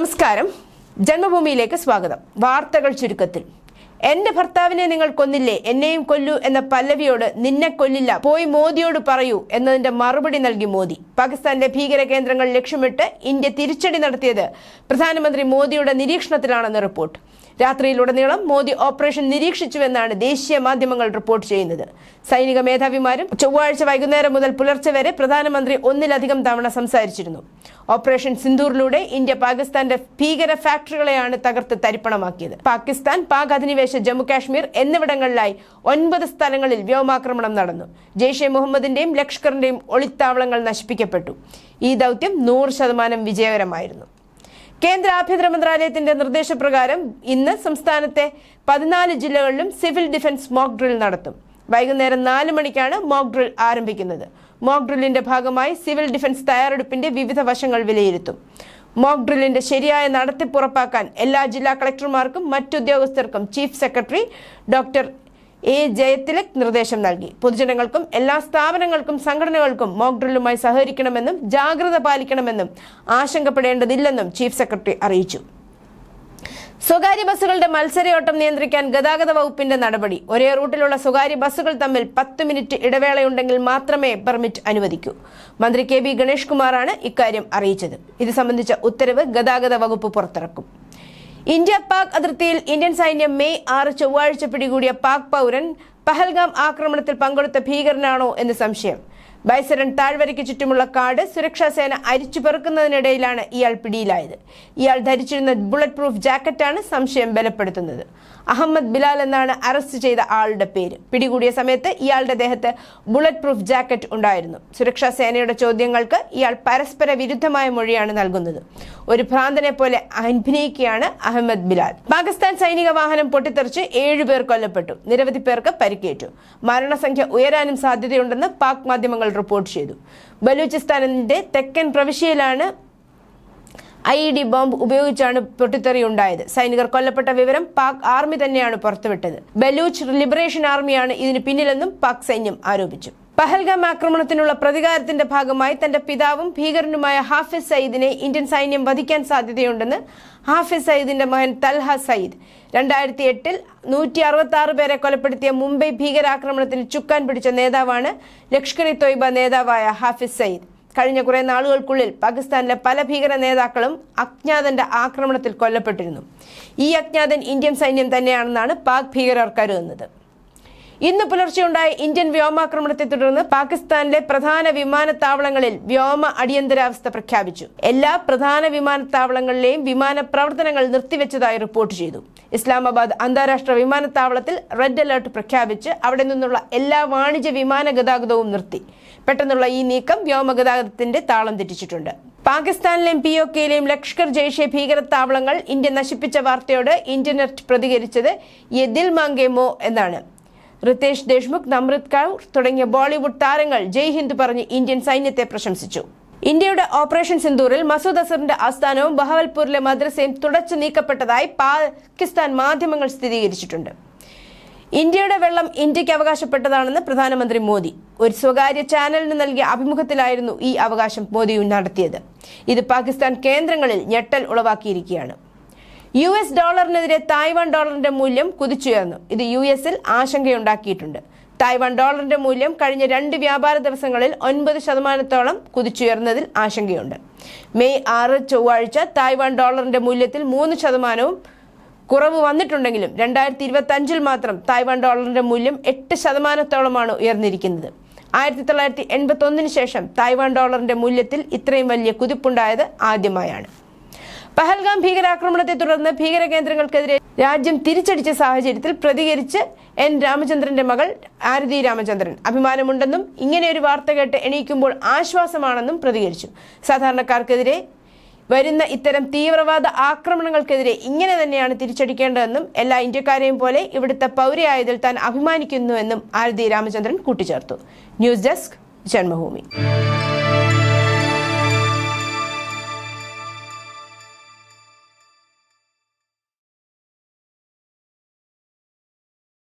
നമസ്കാരം. ജന്മഭൂമിയിലേക്ക് സ്വാഗതം. വാർത്തകൾ ചുരുക്കത്തിൽ. എന്റെ ഭർത്താവിനെ നിങ്ങൾ കൊന്നില്ലേ? എന്നെയും കൊല്ലൂ എന്ന പല്ലവിയോട് നിന്നെ കൊല്ലില്ല. പോയി മോദിയോട് പറയൂ എന്നതിന്റെ മറുപടി നൽകി മോദി. പാകിസ്ഥാനിലെ ഭീകര കേന്ദ്രങ്ങൾ ലക്ഷ്യമിട്ട് ഇന്ത്യ തിരിച്ചടി നടത്തിയത് പ്രധാനമന്ത്രി മോദിയുടെ നിരീക്ഷണത്തിലാണെന്ന് റിപ്പോർട്ട്. രാത്രിയിലുടനീളം മോദി ഓപ്പറേഷൻ നിരീക്ഷിച്ചുവെന്നാണ് ദേശീയ മാധ്യമങ്ങൾ റിപ്പോർട്ട് ചെയ്യുന്നത്. സൈനിക മേധാവിമാരും ചൊവ്വാഴ്ച വൈകുന്നേരം മുതൽ പുലർച്ചെ വരെ പ്രധാനമന്ത്രി ഒന്നിലധികം തവണ സംസാരിച്ചിരുന്നു. ഓപ്പറേഷൻ സിന്ദൂറിലൂടെ ഇന്ത്യ പാകിസ്ഥാന്റെ ഭീകര ഫാക്ടറികളെയാണ് തകർത്ത് തരിപ്പണമാക്കിയത്. പാകിസ്ഥാൻ പാക് അധിനിവേശ ജമ്മു കാശ്മീർ എന്നിവിടങ്ങളിലായി ഒൻപത് സ്ഥലങ്ങളിൽ വ്യോമാക്രമണം നടന്നു. ജെയ്ഷെ മുഹമ്മദിന്റെയും ലഷ്കറിന്റെയും ഒളിത്താവളങ്ങൾ നശിപ്പിക്കപ്പെട്ടു. ഈ ദൗത്യം നൂറ് ശതമാനം വിജയകരമായിരുന്നു. കേന്ദ്ര ആഭ്യന്തര മന്ത്രാലയത്തിന്റെ നിർദ്ദേശപ്രകാരം ഇന്ന് സംസ്ഥാനത്തെ പതിനാല് ജില്ലകളിലും സിവിൽ ഡിഫൻസ് മോക്ക് ഡ്രിൽ നടത്തും. വൈകുന്നേരം നാല് മണിക്കാണ് മോക്ക് ഡ്രിൽ ആരംഭിക്കുന്നത്. മോക്ക് ഡ്രില്ലിന്റെ ഭാഗമായി സിവിൽ ഡിഫൻസ് തയ്യാറെടുപ്പിന്റെ വിവിധ വശങ്ങൾ വിലയിരുത്തും. മോക്ക് ഡ്രില്ലിന്റെ ശരിയായ നടത്തിപ്പ് ഉറപ്പാക്കാൻ എല്ലാ ജില്ലാ കളക്ടർമാർക്കും മറ്റുദ്യോഗസ്ഥർക്കും chief secretary doctor A Jayathilak നിർദ്ദേശം നൽകി. പൊതുജനങ്ങൾക്കും എല്ലാ സ്ഥാപനങ്ങൾക്കും സംഘടനകൾക്കും മോക്ഡ്രില്ലുമായി സഹകരിക്കണമെന്നും ജാഗ്രത പാലിക്കണമെന്നും ആശങ്കപ്പെടേണ്ടതില്ലെന്നും ചീഫ് സെക്രട്ടറി അറിയിച്ചു. സ്വകാര്യ ബസ്സുകളുടെ മത്സരയോട്ടം നിയന്ത്രിക്കാൻ ഗതാഗത വകുപ്പിന്റെ നടപടി. ഒരേ റൂട്ടിലുള്ള സ്വകാര്യ ബസ്സുകൾ തമ്മിൽ പത്ത് മിനിറ്റ് ഇടവേളയുണ്ടെങ്കിൽ മാത്രമേ പെർമിറ്റ് അനുവദിക്കൂ. മന്ത്രി കെ ബി ഗണേഷ് കുമാറാണ് ഇക്കാര്യം അറിയിച്ചത്. ഇത് സംബന്ധിച്ച ഉത്തരവ് ഗതാഗത വകുപ്പ് പുറത്തിറക്കും. ഇന്ത്യ പാക് അതിർത്തിയിൽ ഇന്ത്യൻ സൈന്യം മെയ് ആറ് ചൊവ്വാഴ്ച പിടികൂടിയ പാക് പൗരൻ പഹൽഗാം ആക്രമണത്തിൽ പങ്കെടുത്ത ഭീകരനാണോ എന്ന് സംശയം. ബൈസരൺ താഴ്വരയ്ക്ക് ചുറ്റുമുള്ള കാട് സുരക്ഷാ സേന അരിച്ചു പെറുക്കുന്നതിനിടയിലാണ് ഇയാൾ പിടിയിലായത്. ഇയാൾ ധരിച്ചിരുന്ന ബുള്ളറ്റ് പ്രൂഫ് ജാക്കറ്റാണ് സംശയം ബലപ്പെടുത്തുന്നത്. അഹമ്മദ് ബിലാൽ എന്നാണ് അറസ്റ്റ് ചെയ്ത ആളുടെ പേര്. പിടികൂടിയ സമയത്ത് ഇയാളുടെ ദേഹത്ത് ബുള്ളറ്റ് പ്രൂഫ് ജാക്കറ്റ് ഉണ്ടായിരുന്നു. സുരക്ഷാ സേനയുടെ ചോദ്യങ്ങൾക്ക് ഇയാൾ പരസ്പര വിരുദ്ധമായ മൊഴിയാണ് നൽകുന്നത്. ഒരു ഭ്രാന്തനെ പോലെ അഭിനയിക്കുകയാണ് അഹമ്മദ് ബിലാൽ. പാകിസ്ഥാൻ സൈനിക വാഹനം പൊട്ടിത്തെറിച്ച് ഏഴുപേർ കൊല്ലപ്പെട്ടു. നിരവധി പേർക്ക് പരിക്കേറ്റു. മരണസംഖ്യ ഉയരാനും സാധ്യതയുണ്ടെന്ന് പാക് മാധ്യമങ്ങൾ റിപ്പോർട്ട് ചെയ്തു. ബലൂചിസ്ഥാനിന്റെ തെക്കൻ പ്രവിശ്യയിലാണ് ഐ ഇ ഡി ബോംബ് ഉപയോഗിച്ചാണ് പൊട്ടിത്തെറി ഉണ്ടായത്. സൈനികർ കൊല്ലപ്പെട്ട വിവരം പാക് ആർമി തന്നെയാണ് പുറത്തുവിട്ടത്. ബലൂച്ച് ലിബറേഷൻ ആർമിയാണ് ഇതിന് പിന്നിലെന്നും പാക് സൈന്യം ആരോപിച്ചു. പഹൽഗാം ആക്രമണത്തിനുള്ള പ്രതികാരത്തിന്റെ ഭാഗമായി തന്റെ പിതാവും ഭീകരനുമായ ഹാഫിസ് സയ്യിദിനെ ഇന്ത്യൻ സൈന്യം വധിക്കാൻ സാധ്യതയുണ്ടെന്ന് ഹാഫിസ് സയ്യിദിന്റെ മകൻ തൽഹ സയ്യിദ്. രണ്ടായിരത്തി എട്ടിൽ നൂറ്റി അറുപത്തി ആറ് പേരെ കൊലപ്പെടുത്തിയ മുംബൈ ഭീകരാക്രമണത്തിന് ചുക്കാൻ പിടിച്ച നേതാവാണ് ലഷ്കർ ഇ തൊയ്ബ നേതാവായ ഹാഫിസ് സയ്യിദ്. കഴിഞ്ഞ കുറെ നാളുകൾക്കുള്ളിൽ പാകിസ്ഥാനിലെ പല ഭീകര നേതാക്കളും അജ്ഞാതന്റെ ആക്രമണത്തിൽ കൊല്ലപ്പെട്ടിരുന്നു. ഈ അജ്ഞാതൻ ഇന്ത്യൻ സൈന്യം തന്നെയാണെന്നാണ് പാക് ഭീകരർ കരുതുന്നത്. ഇന്ന് പുലർച്ചെയുണ്ടായ ഇന്ത്യൻ വ്യോമാക്രമണത്തെ തുടർന്ന് പാകിസ്ഥാനിലെ പ്രധാന വിമാനത്താവളങ്ങളിൽ വ്യോമ അടിയന്തരാവസ്ഥ പ്രഖ്യാപിച്ചു. എല്ലാ പ്രധാന വിമാനത്താവളങ്ങളിലെയും വിമാന പ്രവർത്തനങ്ങൾ നിർത്തിവെച്ചതായി റിപ്പോർട്ട് ചെയ്തു. ഇസ്ലാമാബാദ് അന്താരാഷ്ട്ര വിമാനത്താവളത്തിൽ റെഡ് അലർട്ട് പ്രഖ്യാപിച്ച് അവിടെ നിന്നുള്ള എല്ലാ വാണിജ്യ വിമാന ഗതാഗതവും നിർത്തി. പെട്ടെന്നുള്ള ഈ നീക്കം വ്യോമഗതാഗതത്തിന്റെ താളം തെറ്റിച്ചിട്ടുണ്ട്. പാകിസ്ഥാനിലെയും പി ഒ കെയിലെയും ലഷ്കർ ജയ്ഷെ ഭീകരത്താവളങ്ങൾ ഇന്ത്യ നശിപ്പിച്ച വാർത്തയോട് ഇന്റർനെറ്റ് പ്രതികരിച്ചത് യദിൽ മാങ്കേമോ എന്നാണ്. റിതേഷ് ദേശ്മുഖ് നമ്രത് കൗർ തുടങ്ങിയ ബോളിവുഡ് താരങ്ങൾ ജയ് ഹിന്ദ് പറഞ്ഞ് ഇന്ത്യൻ സൈന്യത്തെ പ്രശംസിച്ചു. ഇന്ത്യയുടെ ഓപ്പറേഷൻ സിന്ദൂറിൽ മസൂദ് അസറിന്റെ ആസ്ഥാനവും ബഹവൽപൂരിലെ മദ്രസയും തുടച്ചു നീക്കപ്പെട്ടതായി പാകിസ്ഥാൻ മാധ്യമങ്ങൾ സ്ഥിരീകരിച്ചിട്ടുണ്ട്. ഇന്ത്യയുടെ വെള്ളം ഇന്ത്യയ്ക്ക് അവകാശപ്പെട്ടതാണെന്ന് പ്രധാനമന്ത്രി മോദി. ഒരു സ്വകാര്യ ചാനലിന് നൽകിയ അഭിമുഖത്തിലായിരുന്നു ഈ അവകാശം മോദി നടത്തിയത്. ഇത് പാകിസ്ഥാൻ കേന്ദ്രങ്ങളിൽ ഞെട്ടൽ ഉളവാക്കിയിരിക്കുകയാണ്. യു എസ് ഡോളറിനെതിരെ തായ്വാൻ ഡോളറിന്റെ മൂല്യം കുതിച്ചുയർന്നു. ഇത് യു എസിൽ ആശങ്കയുണ്ടാക്കിയിട്ടുണ്ട്. തായ്വാൻ ഡോളറിന്റെ മൂല്യം കഴിഞ്ഞ രണ്ട് വ്യാപാര ദിവസങ്ങളിൽ ഒൻപത് ശതമാനത്തോളം കുതിച്ചുയർന്നതിൽ ആശങ്കയുണ്ട്. മെയ് ആറ് ചൊവ്വാഴ്ച തായ്വാൻ ഡോളറിന്റെ മൂല്യത്തിൽ മൂന്ന് ശതമാനവും കുറവ് വന്നിട്ടുണ്ടെങ്കിലും രണ്ടായിരത്തി ഇരുപത്തി അഞ്ചിൽ മാത്രം തായ്വാൻ ഡോളറിന്റെ മൂല്യം എട്ട് ശതമാനത്തോളമാണ് ഉയർന്നിരിക്കുന്നത്. ആയിരത്തി തൊള്ളായിരത്തി എൺപത്തി ഒന്നിന് ശേഷം തായ്വാൻ ഡോളറിന്റെ മൂല്യത്തിൽ ഇത്രയും വലിയ കുതിപ്പുണ്ടായത് ആദ്യമായാണ്. പഹൽഗാം ഭീകരാക്രമണത്തെ തുടർന്ന് ഭീകര കേന്ദ്രങ്ങൾക്കെതിരെ രാജ്യം തിരിച്ചടിച്ച സാഹചര്യത്തിൽ പ്രതികരിച്ച് എൻ രാമചന്ദ്രന്റെ മകൾ ആരതി രാമചന്ദ്രൻ. അഭിമാനമുണ്ടെന്നും ഇങ്ങനെ ഒരു വാർത്ത കേട്ട് എണീക്കുമ്പോൾ ആശ്വാസമാണെന്നും പ്രതികരിച്ചു. സാധാരണക്കാർക്കെതിരെ വരുന്ന ഇത്തരം തീവ്രവാദ ആക്രമണങ്ങൾക്കെതിരെ ഇങ്ങനെ തന്നെയാണ് തിരിച്ചടിക്കേണ്ടതെന്നും എല്ലാ ഇന്ത്യക്കാരെയും പോലെ ഇവിടുത്തെ പൗരയായതിൽ താൻ അഭിമാനിക്കുന്നുവെന്നും ആരതി രാമചന്ദ്രൻ കൂട്ടിച്ചേർത്തു. News desk Janmabhumi.